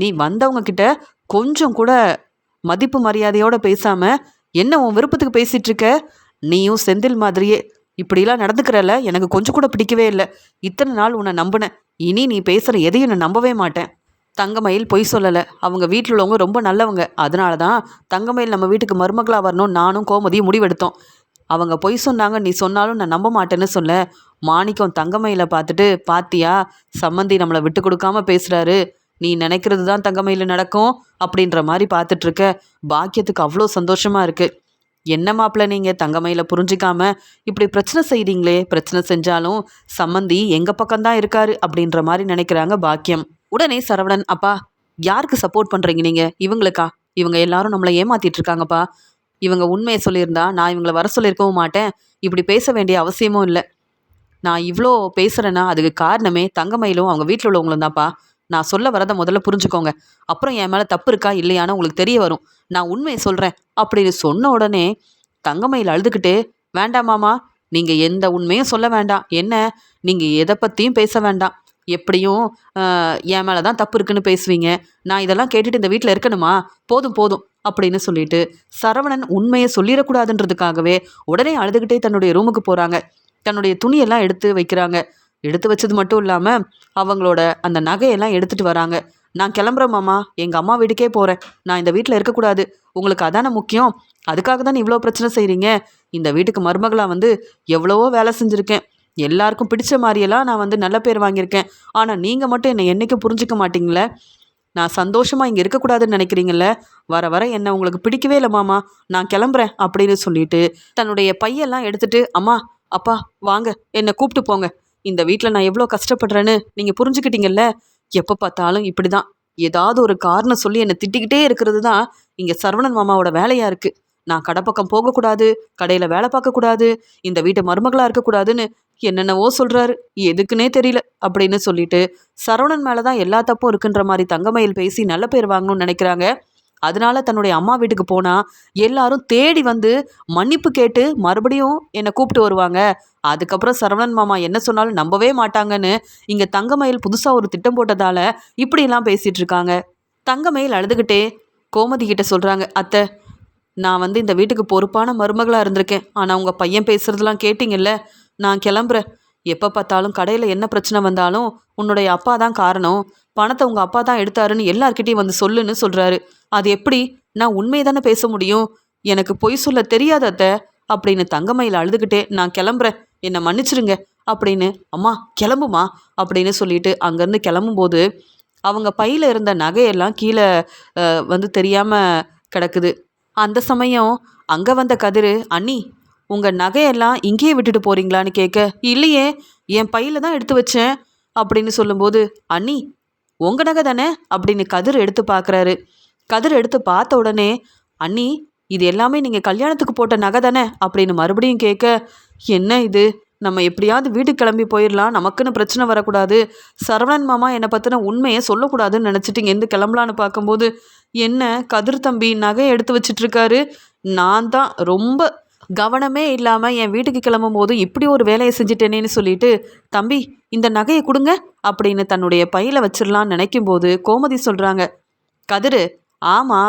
நீ வந்தவங்க கிட்ட கொஞ்சம் கூட மதிப்பு மரியாதையோட பேசாம என்ன உன் விருப்பத்துக்கு பேசிட்டு இருக்க நீயும் செந்தில் மாதிரியே. இப்படிலாம் நடந்துக்கிறல எனக்கு கொஞ்சம் கூட பிடிக்கவே இல்லை. இத்தனை நாள் உன்னை நம்பினேன் இனி நீ பேசுகிற எதையும் நான் நம்பவே மாட்டேன். தங்கமயில் பொய் சொல்லலை. அவங்க வீட்டில் உள்ளவங்க ரொம்ப நல்லவங்க. அதனால தான் தங்கமயில் நம்ம வீட்டுக்கு மருமகளாக வரணும் நானும் கோமதியும் முடிவெடுத்தோம். அவங்க பொய் சொன்னாங்க நீ சொன்னாலும் நான் நம்ப மாட்டேன்னு சொல்ல. மாணிக்கம் தங்கமயில பார்த்துட்டு பாத்தியா சம்மந்தி நம்மளை விட்டு கொடுக்காம பேசுகிறாரு நீ நினைக்கிறது தான் தங்கமயில நடக்கும் அப்படின்ற மாதிரி பார்த்துட்டு இருக்க பாக்கியத்துக்கு அவ்வளோ சந்தோஷமா இருக்கு. என்ன மாப்பிள்ள நீங்கள் தங்கமயில புரிஞ்சிக்காம இப்படி பிரச்சனை செய்கிறீங்களே பிரச்சனை செஞ்சாலும் சம்மந்தி எங்கள் பக்கம்தான் இருக்காரு அப்படின்ற மாதிரி நினைக்கிறாங்க பாக்கியம். உடனே சரவணன் அப்பா யாருக்கு சப்போர்ட் பண்ணுறீங்க நீங்கள் இவங்களுக்கா? இவங்க எல்லாரும் நம்மளை ஏமாத்திட்டு இருக்காங்கப்பா இவங்க உண்மையை சொல்லியிருந்தா நான் இவங்களை வர சொல்லியிருக்கவும் மாட்டேன். இப்படி பேச வேண்டிய அவசியமும் இல்லை. நான் இவ்வளோ பேசுகிறேன்னா அதுக்கு காரணமே தங்கமயிலும் அவங்க வீட்டில் உள்ளவங்களும் தான்ப்பா நான் சொல்ல வரதை முதல்ல புரிஞ்சுக்கோங்க. அப்புறம் என் மேலே தப்பு இருக்கா? இல்லையான்னு உங்களுக்கு தெரிய வரும். நான் உண்மையை சொல்கிறேன் அப்படின்னு சொன்ன உடனே தங்கமயில் அழுதுகிட்டு வேண்டாம் மாமா நீங்கள் எந்த உண்மையும் சொல்ல வேண்டாம். என்ன? நீங்கள் எதை பற்றியும் பேச வேண்டாம். எப்படியும் என் மேலே தான் தப்பு இருக்குன்னு பேசுவீங்க. நான் இதெல்லாம் கேட்டுட்டு இந்த வீட்டில் இருக்கணுமா? போதும் போதும் அப்படின்னு சொல்லிட்டு சரவணன் உண்மையை சொல்லிடக்கூடாதுன்றதுக்காகவே உடனே அழுதுகிட்டே தன்னுடைய ரூமுக்கு போகிறாங்க தன்னுடைய துணியெல்லாம் எடுத்து வைக்கிறாங்க. எடுத்து வச்சது மட்டும் இல்லாமல் அவங்களோட அந்த நகையெல்லாம் எடுத்துகிட்டு வராங்க. நான் கிளம்புறேன் மாமா. எங்கள் அம்மா வீட்டுக்கே போகிறேன் நான் இந்த வீட்டில் இருக்கக்கூடாது. உங்களுக்கு அதான முக்கியம்? அதுக்காக தான் இவ்வளோ பிரச்சனை செய்கிறீங்க இந்த வீட்டுக்கு மருமகளாக வந்து எவ்வளவோ வேலை செஞ்சுருக்கேன். எல்லாருக்கும் பிடிச்ச மாதிரியெல்லாம் நான் வந்து நல்ல பேர் வாங்கியிருக்கேன். ஆனால் நீங்கள் மட்டும் என்னை என்றைக்கும் புரிஞ்சுக்க மாட்டிங்களே? நான் சந்தோஷமாக இங்கே இருக்கக்கூடாதுன்னு நினைக்கிறீங்கல்ல? வர வர என்னை உங்களுக்கு பிடிக்கவே இல்லை மாமா. நான் கிளம்புறேன் அப்படின்னு சொல்லிட்டு தன்னுடைய பையெல்லாம் எடுத்துட்டு அம்மா அப்பா வாங்க. என்னை கூப்பிட்டு போங்க. இந்த வீட்டில் நான் எவ்வளோ கஷ்டப்படுறேன்னு நீங்கள் புரிஞ்சுக்கிட்டீங்கல்ல? எப்போ பார்த்தாலும் இப்படி தான் ஏதாவது ஒரு காரணம் சொல்லி என்னை திட்டிக்கிட்டே இருக்கிறது தான் இங்கே சரவணன் மாமாவோட வேலையாக இருக்குது நான் கடை பக்கம் போகக்கூடாது கடையில் வேலை பார்க்கக்கூடாது இந்த வீட்டு மருமகளாக இருக்கக்கூடாதுன்னு என்னென்னவோ சொல்கிறாரு எதுக்குன்னே தெரியல அப்படின்னு சொல்லிட்டு சரவணன் மேலே தான் எல்லா தப்பும் இருக்குன்ற மாதிரி தங்கமயில் பேசி நல்ல பேர் வாங்கணும்னு நினைக்கிறாங்க. அதனால தன்னுடைய அம்மா வீட்டுக்கு போனால் எல்லாரும் தேடி வந்து மன்னிப்பு கேட்டு மறுபடியும் என்னை கூப்பிட்டு வருவாங்க. அதுக்கப்புறம் சரவணன் மாமா என்ன சொன்னாலும் நம்பவே மாட்டாங்கன்னு இங்கே தங்கமயில் புதுசாக ஒரு திட்டம் போட்டதால இப்படியெல்லாம் பேசிட்டு இருக்காங்க. தங்கமயில் அழுதுகிட்டே கோமதி கிட்ட சொல்கிறாங்க அத்தை நான் வந்து இந்த வீட்டுக்கு பொறுப்பான மருமகளாக இருந்திருக்கேன். ஆனால் உங்கள் பையன் பேசுகிறதெல்லாம் கேட்டிங்கல்ல நான் கிளம்புறேன். எப்போ பார்த்தாலும் கடையில் என்ன பிரச்சனை வந்தாலும் உன்னுடைய அப்பா தான் காரணம். பணத்தை உங்கள் அப்பா தான் எடுத்தாருன்னு எல்லார்கிட்டையும் வந்து சொல்லுன்னு சொல்கிறாரு அது எப்படி? நான் உண்மையை தானே பேச முடியும்? எனக்கு பொய் சொல்ல தெரியாத அத்தை. அப்படின்னு தங்கமயில் அழுதுகிட்டே நான் கிளம்புறேன். என்னை மன்னிச்சிருங்க. அப்படின்னு அம்மா கிளம்புமா? அப்படின்னு சொல்லிட்டு அங்கேருந்து கிளம்பும்போது அவங்க பையில் இருந்த நகையெல்லாம் கீழே வந்து தெரியாமல் கிடக்குது. அந்த சமயம் அங்கே வந்த கதிர் அண்ணி உங்கள் நகையெல்லாம் இங்கேயே விட்டுட்டு போறீங்களான்னு கேட்க இல்லையே என் பையில தான் எடுத்து வச்சேன். அப்படின்னு சொல்லும்போது அண்ணி உங்கள் நகை தானே? அப்படின்னு கதிர் எடுத்து பார்க்குறாரு. கதிர் எடுத்து பார்த்த உடனே அண்ணி இது எல்லாமே நீங்கள் கல்யாணத்துக்கு போட்ட நகை தானே? அப்படின்னு மறுபடியும் கேட்க என்ன இது? நம்ம எப்படியாவது வீட்டுக்கு கிளம்பி போயிடலாம் நமக்குன்னு பிரச்சனை வரக்கூடாது. சரவணன் மாமா என்னை பற்றின உண்மையை சொல்லக்கூடாதுன்னு நினச்சிட்டு இங்கேருந்து கிளம்பலான்னு பார்க்கும்போது என்ன கதிர் தம்பி நகையை எடுத்து வச்சிட்ருக்காரு நான் தான் ரொம்ப கவனமே இல்லாமல் என் வீட்டுக்கு கிளம்பும் போது இப்படி ஒரு வேலையை செஞ்சுட்டேனேன்னு சொல்லிட்டு தம்பி இந்த நகையை கொடுங்க அப்படின்னு தன்னுடைய பையில வச்சிடலான்னு நினைக்கும் போது கோமதி சொல்கிறாங்க கதிரு ஆமா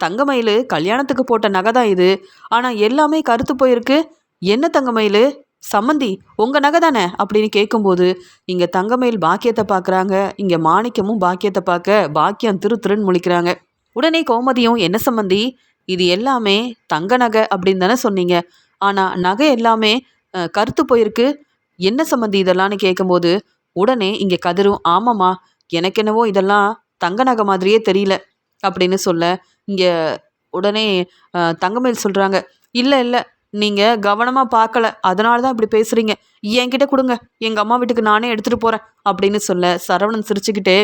தங்கமயில் கல்யாணத்துக்கு போட்ட நகை தான் இது. ஆனால் எல்லாமே கருத்து போயிருக்கு. என்ன தங்கமயில்? சம்மந்தி உங்கள் நகை தானே? அப்படின்னு கேட்கும்போது இங்கே தங்கமயில் பாக்கியத்தை பார்க்குறாங்க இங்கே மாணிக்கமும் பாக்கியத்தை பார்க்க பாக்கியம் திரு திருன்னு முழிக்கிறாங்க. உடனே கோமதியும் என்ன சம்மந்தி இது எல்லாமே தங்க நகை அப்படின்னு தானே சொன்னீங்க. ஆனால் நகை எல்லாமே கருத்து போயிருக்கு. என்ன சம்மந்தி இதெல்லாம்னு கேட்கும்போது உடனே இங்கே கதிரும் ஆமாம்மா எனக்கு என்னவோ இதெல்லாம் தங்க நகை மாதிரியே தெரியல அப்படின்னு சொல்ல இங்கே உடனே தங்கமேல் சொல்கிறாங்க இல்லை இல்லை நீங்கள் கவனமாக பார்க்கல அதனால தான் இப்படி பேசுகிறீங்க என்கிட்ட கொடுங்க. எங்கள் அம்மா வீட்டுக்கு நானே எடுத்துகிட்டு போகிறேன் அப்படின்னு சொல்ல சரவணன் சிரிச்சுக்கிட்டே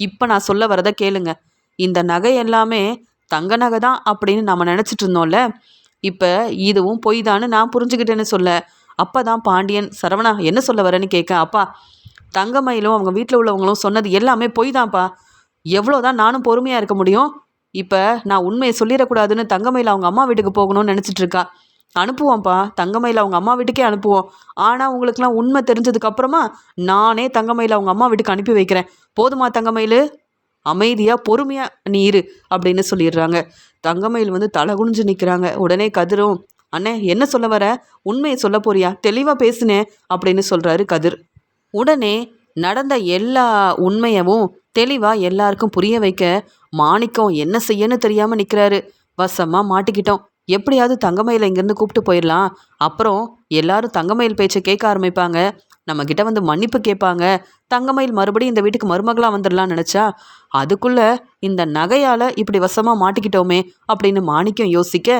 இப்போ நான் சொல்ல வரதை கேளுங்க. இந்த நகை எல்லாமே தங்க நகை தான் அப்படின்னு நம்ம நினச்சிட்டு இருந்தோம்ல. இப்போ இதுவும் பொய் தான்னு நான் புரிஞ்சுக்கிட்டேன்னு சொல்ல. அப்போ தான் பாண்டியன். சரவணா என்ன சொல்ல வரேன்னு கேட்க அப்பா தங்கமயிலும் அவங்க வீட்டில் உள்ளவங்களும் சொன்னது எல்லாமே பொய் தான்ப்பா எவ்வளோ தான் நானும் பொறுமையாக இருக்க முடியும்? இப்போ நான் உண்மையை சொல்லிடக்கூடாதுன்னு தங்கமயில் அவங்க அம்மா வீட்டுக்கு போகணும்னு நினச்சிட்டு இருக்கா? அனுப்புவோம்ப்பா. தங்கமயில் அவங்க அம்மா வீட்டுக்கே அனுப்புவோம். ஆனால் உங்களுக்குலாம் உண்மை தெரிஞ்சதுக்கப்புறமா நானே தங்கமயில் அவங்க அம்மா வீட்டுக்கு அனுப்பி வைக்கிறேன். போதுமா தங்கமயில்? அமைதியாக பொறுமையாக நீ இரு அப்படின்னு சொல்லிடுறாங்க. தங்கமயில் வந்து தலை குனிஞ்சு நிற்கிறாங்க உடனே கதிரும் அண்ணே என்ன சொல்ல வர? உண்மையை சொல்ல போறியா? தெளிவாக பேசுனேன் அப்படின்னு சொல்கிறாரு கதிர். உடனே நடந்த எல்லா உண்மையவும் தெளிவாக எல்லாருக்கும் புரிய வைக்க மாணிக்கம் என்ன செய்யன்னு தெரியாமல் நிற்கிறாரு வசமாக மாட்டிக்கிட்டோம். எப்படியாவது தங்கமயில இங்கேருந்து கூப்பிட்டு போயிடலாம். அப்புறம் எல்லாரும் தங்கமயில் பேச்சை கேட்க ஆரம்பிப்பாங்க. நம்மக்கிட்ட வந்து மன்னிப்பு கேட்பாங்க. தங்கமயில் மறுபடியும் இந்த வீட்டுக்கு மருமகளாக வந்துடலாம்னு நினச்சா அதுக்குள்ளே இந்த நகையால் இப்படி வசமாக மாட்டிக்கிட்டோமே அப்படின்னு மாணிக்கம் யோசிக்க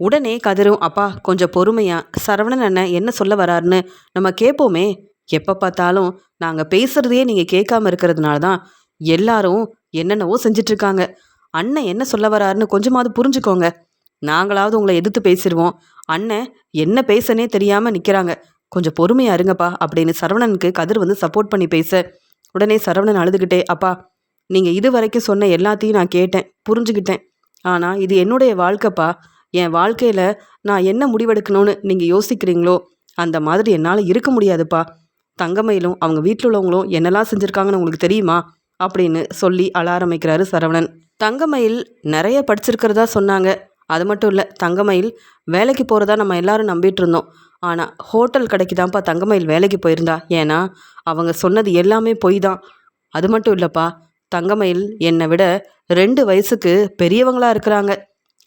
உடனே கதிரும் அப்பா கொஞ்சம் பொறுமையா சரவணன் அண்ணன் என்ன சொல்ல வராருன்னு நம்ம கேட்போமே எப்போ பார்த்தாலும் நாங்கள் பேசுகிறதையே நீங்கள் கேட்காம இருக்கிறதுனால தான் எல்லாரும் என்னென்னவோ செஞ்சிட்ருக்காங்க. அண்ணன் என்ன சொல்ல வராருன்னு கொஞ்சமாவது புரிஞ்சுக்கோங்க. நாங்களாவது உங்களை எதிர்த்து பேசிடுவோம் அண்ணன் என்ன பேசனே தெரியாமல் நிற்கிறாங்க கொஞ்சம் பொறுமையா இருங்கப்பா அப்படின்னு சரவணனுக்கு கதிர் வந்து சப்போர்ட் பண்ணி பேச உடனே சரவணன் அழுதுகிட்டே அப்பா நீங்கள் இது வரைக்கும் சொன்ன எல்லாத்தையும் நான் கேட்டேன் புரிஞ்சுக்கிட்டேன் ஆனால் இது என்னுடைய வாழ்க்கைப்பா. என் வாழ்க்கையில் நான் என்ன முடிவெடுக்கணும்னு நீங்கள் யோசிக்கிறீங்களோ அந்த மாதிரி என்னால் இருக்க முடியாதுப்பா. தங்கமயிலும் அவங்க வீட்டில் உள்ளவங்களும் என்னெல்லாம் செஞ்சுருக்காங்கன்னு உங்களுக்கு தெரியுமா? அப்படின்னு சொல்லி அழ ஆரம்பிக்கிறாரு சரவணன். தங்கமயில் நிறைய படிச்சிருக்கிறதா சொன்னாங்க. அது மட்டும் இல்லை தங்கமயில் வேலைக்கு போகிறதா நம்ம எல்லாரும் நம்பிட்டு இருந்தோம். ஆனால் ஹோட்டல் கடைக்கு தான்ப்பா தங்கமயில் வேலைக்கு போயிருந்தா. ஏன்னா அவங்க சொன்னது எல்லாமே பொய் தான் அது மட்டும் இல்லைப்பா தங்கமயில் என்னை விட ரெண்டு வயசுக்கு பெரியவங்களா இருக்கிறாங்க.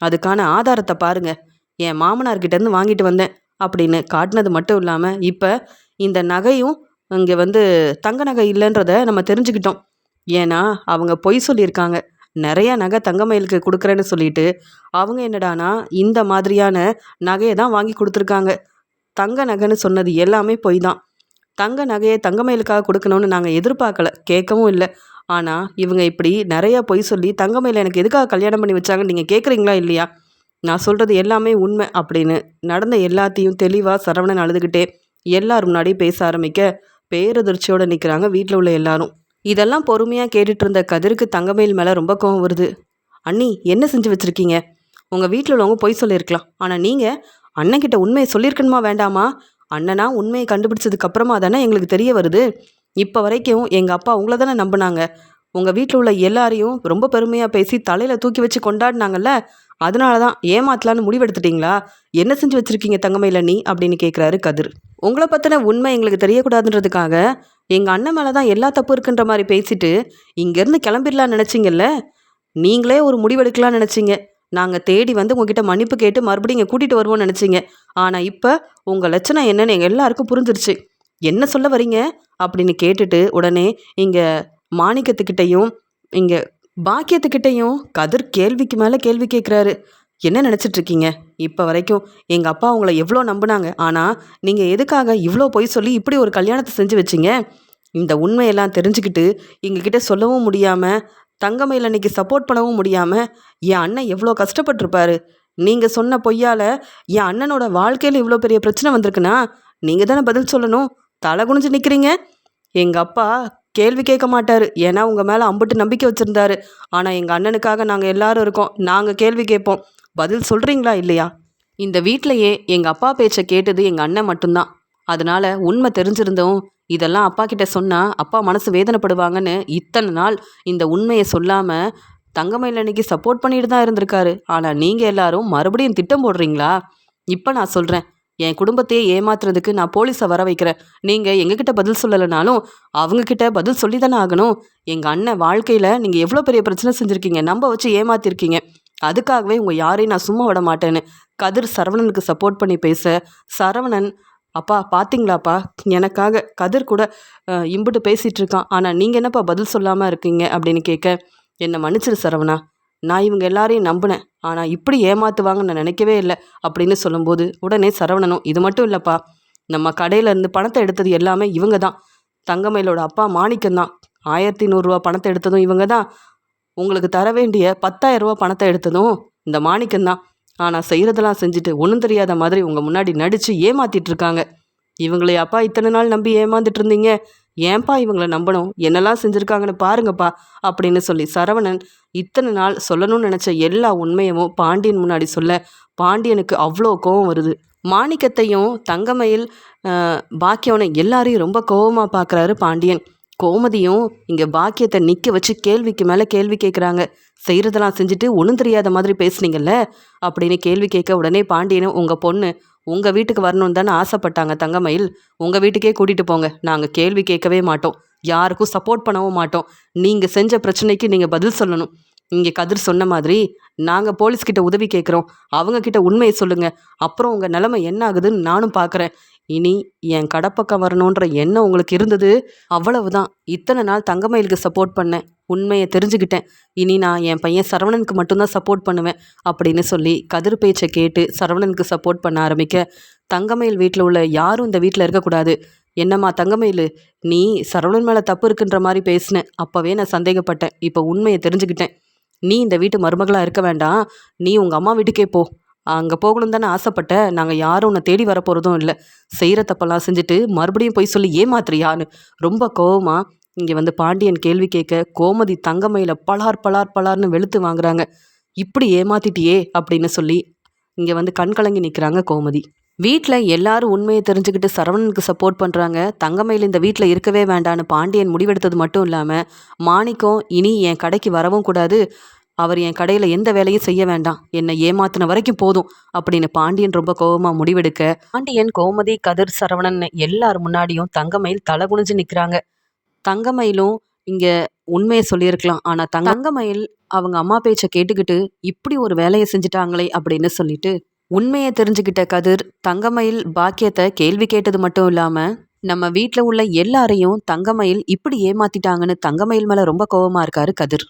அதுக்கான ஆதாரத்தை பாருங்க. என் மாமனார்கிட்டேருந்து வாங்கிட்டு வந்தேன் அப்படின்னு காட்டினது மட்டும் இல்லாமல் இப்போ இந்த நகையும் இங்கே வந்து தங்க நகை இல்லைன்றத நம்ம தெரிஞ்சுக்கிட்டோம். ஏன்னா அவங்க பொய் சொல்லியிருக்காங்க. நிறைய நகை தங்கமயிலுக்கு கொடுக்குறேன்னு சொல்லிட்டு அவங்க என்னடானா இந்த மாதிரியான நகையை தான் வாங்கி கொடுத்துருக்காங்க. தங்க நகைன்னு சொன்னது எல்லாமே பொய் தான். தங்க நகையை தங்கமயிலுக்காக கொடுக்கணும்னு நாங்கள் எதிர்பார்க்கல. கேட்கவும் இல்லை. ஆனால் இவங்க இப்படி நிறையா பொய் சொல்லி தங்கமயில எனக்கு எதுக்காக கல்யாணம் பண்ணி வச்சாங்கன்னு நீங்கள் கேட்குறீங்களா இல்லையா? நான் சொல்கிறது எல்லாமே உண்மை அப்படின்னு நடந்த எல்லாத்தையும் தெளிவாக சரவணன் அழுதுகிட்டே எல்லார் முன்னாடியும் பேச ஆரம்பிக்க பேரதிர்ச்சியோடு நிற்கிறாங்க வீட்டில் உள்ள எல்லாரும். இதெல்லாம் பொறுமையாக கேட்டுட்டு இருந்த கதிருக்கு தங்கமயில் மேலே ரொம்ப கோவம் வருது. அண்ணி என்ன செஞ்சு வச்சுருக்கீங்க? உங்கள் வீட்டில் உள்ளவங்க பொய் சொல்லியிருக்கலாம். ஆனால் நீங்கள் அண்ணன்கிட்ட உண்மையை சொல்லியிருக்கணுமா வேண்டாமா? அண்ணனா உண்மையை கண்டுபிடிச்சதுக்கு அப்புறமா தானே எங்களுக்கு தெரிய வருது. இப்போ வரைக்கும் எங்கள் அப்பா உங்களை தானே நம்பினாங்க. உங்கள் வீட்டில் உள்ள எல்லாரையும் ரொம்ப பெருமையாக பேசி தலையில் தூக்கி வச்சு கொண்டாடினாங்கல்ல அதனால தான் ஏமாத்தலான்னு முடிவெடுத்துட்டீங்களா? என்ன செஞ்சு வச்சுருக்கீங்க தங்கமையில நீ? அப்படின்னு கேட்குறாரு கதிர். உங்களை பற்றின உண்மை எங்களுக்கு தெரியக்கூடாதுன்றதுக்காக எங்கள் அண்ணன் மேலே தான் எல்லா தப்பு இருக்குன்ற மாதிரி பேசிட்டு இங்கேருந்து கிளம்பிடலான்னு நினச்சிங்கல்ல? நீங்களே ஒரு முடிவெடுக்கலாம்னு நினச்சிங்க. நாங்கள் தேடி வந்து உங்ககிட்ட மன்னிப்பு கேட்டு மறுபடியும் இங்கே கூட்டிகிட்டு வருவோம்னு நினச்சிங்க. ஆனால் இப்போ உங்கள் லட்சணம் என்னென்னு எங்கள் எல்லாருக்கும் புரிஞ்சிருச்சு. என்ன சொல்ல வரீங்க? அப்படின்னு கேட்டுட்டு உடனே இங்கே மாணிக்கத்துக்கிட்டையும் இங்கே பாக்கியத்துக்கிட்டையும் கதிர் கேள்விக்கு மேலே கேள்வி கேட்குறாரு என்ன நினச்சிட்ருக்கீங்க இப்போ வரைக்கும் எங்கள் அப்பா உங்களை எவ்வளோ நம்பினாங்க? ஆனால் நீங்கள் எதுக்காக இவ்வளோ பொய் சொல்லி இப்படி ஒரு கல்யாணத்தை செஞ்சு வச்சிங்க? இந்த உண்மையெல்லாம் தெரிஞ்சுக்கிட்டு எங்ககிட்ட சொல்லவும் முடியாமல் தங்கமையில் அன்னைக்கு சப்போர்ட் பண்ணவும் முடியாமல் என் அண்ணன் எவ்வளோ கஷ்டப்பட்டிருப்பாரு. நீங்கள் சொன்ன பொய்யால் என் அண்ணனோட வாழ்க்கையில் இவ்வளோ பெரிய பிரச்சனை வந்திருக்குன்னா நீங்கள் தானே பதில் சொல்லணும்? தலை குனிஞ்சு நிற்கிறீங்க எங்கள் அப்பா கேள்வி கேட்க மாட்டார். ஏன்னா உங்கள் மேலே அம்புட்டு நம்பிக்கை வச்சுருந்தாரு. ஆனால் எங்கள் அண்ணனுக்காக நாங்கள் எல்லாரும் இருக்கோம். நாங்கள் கேள்வி கேட்போம். பதில் சொல்கிறீங்களா இல்லையா? இந்த வீட்டிலையே எங்கள் அப்பா பேச்சை கேட்டது எங்கள் அண்ணன் மட்டும்தான். அதனால் உண்மை தெரிஞ்சிருந்தும் இதெல்லாம் அப்பா கிட்ட சொன்னால் அப்பா மனசு வேதனைப்படுவாங்கன்னு இத்தனை நாள் இந்த உண்மையை சொல்லாமல் தங்கமயில் அன்னைக்கு சப்போர்ட் பண்ணிட்டு தான் இருந்திருக்காரு. ஆனால் நீங்கள் எல்லாரும் மறுபடியும் திட்டம் போடுறீங்களா? இப்போ நான் சொல்கிறேன் என் குடும்பத்தையே ஏமாத்துறதுக்கு நான் போலீஸை வர வைக்கிறேன். நீங்கள் எங்ககிட்ட பதில் சொல்லலைனாலும் அவங்கக்கிட்ட பதில் சொல்லி தானே ஆகணும். எங்கள் அண்ணன் வாழ்க்கையில் நீங்கள் எவ்வளோ பெரிய பிரச்சனை செஞ்சுருக்கீங்க? நம்ப வச்சு ஏமாத்திருக்கீங்க. அதுக்காகவே உங்கள் யாரையும் நான் சும்மா விட மாட்டேன்னு கதிர் சரவணனுக்கு சப்போர்ட் பண்ணி பேச சரவணன் அப்பா பார்த்தீங்களாப்பா எனக்காக கதிர் கூட இம்புட்டு பேசிகிட்டு இருக்கான். ஆனால் நீங்கள் என்னப்பா பதில் சொல்லாமல் இருக்கீங்க அப்படின்னு கேட்க என்னை மன்னிச்சிரு சரவணா. நான் இவங்க எல்லாரையும் நம்பினேன். ஆனால் இப்படி ஏமாற்றுவாங்கன்னு நான் நினைக்கவே இல்லை. அப்படின்னு சொல்லும்போது உடனே சரவணனும் இது மட்டும் இல்லைப்பா. நம்ம கடையிலேருந்து பணத்தை எடுத்தது எல்லாமே இவங்க தான். தங்கமயிலோட அப்பா மாணிக்கம் தான். ஆயிரத்தி நூறுரூவா பணத்தை எடுத்ததும் இவங்க தான். உங்களுக்கு தர வேண்டிய பத்தாயிரம் ரூபா பணத்தை எடுத்ததும் இந்த மாணிக்கம் தான். ஆனால் செய்கிறதெல்லாம் செஞ்சுட்டு ஒன்றும் தெரியாத மாதிரி உங்கள் முன்னாடி நடித்து ஏமாத்திட்டு இருக்காங்க இவங்களை அப்பா இத்தனை நாள் நம்பி ஏமாந்துட்டு இருந்தீங்க ஏன்பா இவங்களை நம்பணும்? என்னெல்லாம் செஞ்சுருக்காங்கன்னு பாருங்கப்பா அப்படின்னு சொல்லி சரவணன் இத்தனை நாள் சொல்லணும்னு நினச்ச எல்லா உண்மையவும் பாண்டியன் முன்னாடி சொல்ல பாண்டியனுக்கு அவ்வளோ கோவம் வருது. மாணிக்கத்தையும் தங்கமயில் பாக்கியவனை எல்லாரையும் ரொம்ப கோவமாக பார்க்குறாரு பாண்டியன். கோமதியும் இங்கே பாக்கியத்தை நிற்க வச்சு கேள்விக்கு மேலே கேள்வி கேட்குறாங்க செய்கிறதெல்லாம் செஞ்சுட்டு ஒன்றும் தெரியாத மாதிரி பேசுனீங்கல்ல? அப்படின்னு கேள்வி கேட்க உடனே பாண்டியனும் உங்கள் பொண்ணு உங்கள் வீட்டுக்கு வரணும்னு தானே ஆசைப்பட்டாங்க தங்கமயில். உங்கள் வீட்டுக்கே கூட்டிகிட்டு போங்க. நாங்கள் கேள்வி கேட்கவே மாட்டோம். யாருக்கும் சப்போர்ட் பண்ணவும் மாட்டோம். நீங்கள் செஞ்ச பிரச்சனைக்கு நீங்கள் பதில் சொல்லணும். இங்கே கதிர் சொன்ன மாதிரி நாங்கள் போலீஸ்கிட்ட உதவி கேட்குறோம் அவங்கக்கிட்ட உண்மையை சொல்லுங்கள் அப்புறம் உங்கள் நிலமை என்ன ஆகுதுன்னு நானும் பார்க்குறேன் இனி என் கடப்பக்கம் வரணுன்ற எண்ணம் உங்களுக்கு இருந்தது? அவ்வளவுதான். இத்தனை நாள் தங்கமயிலுக்கு சப்போர்ட் பண்ணேன். உண்மையை தெரிஞ்சுக்கிட்டேன். இனி நான் என் பையன் சரவணனுக்கு மட்டும்தான் சப்போர்ட் பண்ணுவேன் அப்படின்னு சொல்லி கதிர் பேச்சை கேட்டு சரவணனுக்கு சப்போர்ட் பண்ண ஆரம்பிக்க தங்கமயில் வீட்டில் உள்ள யாரும் இந்த வீட்டில் இருக்கக்கூடாது. என்னம்மா தங்கமயில் நீ சரவணன் மேலே தப்பு இருக்குன்ற மாதிரி பேசினேன் அப்போவே நான் சந்தேகப்பட்டேன். இப்போ உண்மையை தெரிஞ்சுக்கிட்டேன். நீ இந்த வீட்டு மருமகளாக இருக்க வேண்டாம். நீ உங்கள் அம்மா வீட்டுக்கே போ. அங்கே போகணும் தானே ஆசைப்பட்ட. நாங்கள் யாரும் உன்னை தேடி வரப்போகிறதும் இல்லை. செய்கிற தப்பெல்லாம் செஞ்சுட்டு மறுபடியும் போய் சொல்லி ஏமாத்துறியான்னு. ரொம்ப கோவமா இங்கே வந்து பாண்டியன் கேள்வி கேட்க கோமதி தங்கமயில பலார் பலார் பலார்னு வெளுத்து வாங்குறாங்க. இப்படி ஏமாத்திட்டியே அப்படின்னு சொல்லி இங்கே வந்து கண் கலங்கி நிற்கிறாங்க கோமதி. வீட்டில் எல்லாரும் உண்மையை தெரிஞ்சுக்கிட்டு சரவணனுக்கு சப்போர்ட் பண்ணுறாங்க தங்கமையில் இந்த வீட்டில் இருக்கவே வேண்டான்னு பாண்டியன் முடிவெடுத்தது மட்டும் இல்லாமல் மாணிக்கம் இனி என் கடைக்கு வரவும் கூடாது. அவர் என் கடையில் எந்த வேலையும் செய்ய வேண்டாம். என்னை ஏமாத்தின வரைக்கும் போதும். அப்படின்னு பாண்டியன் ரொம்ப கோபமாக முடிவெடுக்க பாண்டியன் கோமதி கதிர் சரவணன் எல்லார் முன்னாடியும் தங்கமயில் தலை குனிஞ்சு நிற்கிறாங்க தங்கமயிலும் இங்கே உண்மையை சொல்லியிருக்கலாம். ஆனால் தங்கமயில் அவங்க அம்மா பேச்சை கேட்டுக்கிட்டு இப்படி ஒரு வேலையை செஞ்சுட்டாங்களே அப்படின்னு சொல்லிட்டு உண்மையை தெரிஞ்சுக்கிட்ட கதிர் தங்கமயில் பாக்கியத்தை கேள்வி கேட்டது மட்டும் இல்லாமல் நம்ம வீட்டில் உள்ள எல்லாரையும் தங்கமயில் இப்படி ஏமாத்திட்டாங்கன்னு தங்கமயில் மேலே ரொம்ப கோபமாக இருக்காரு கதிர்.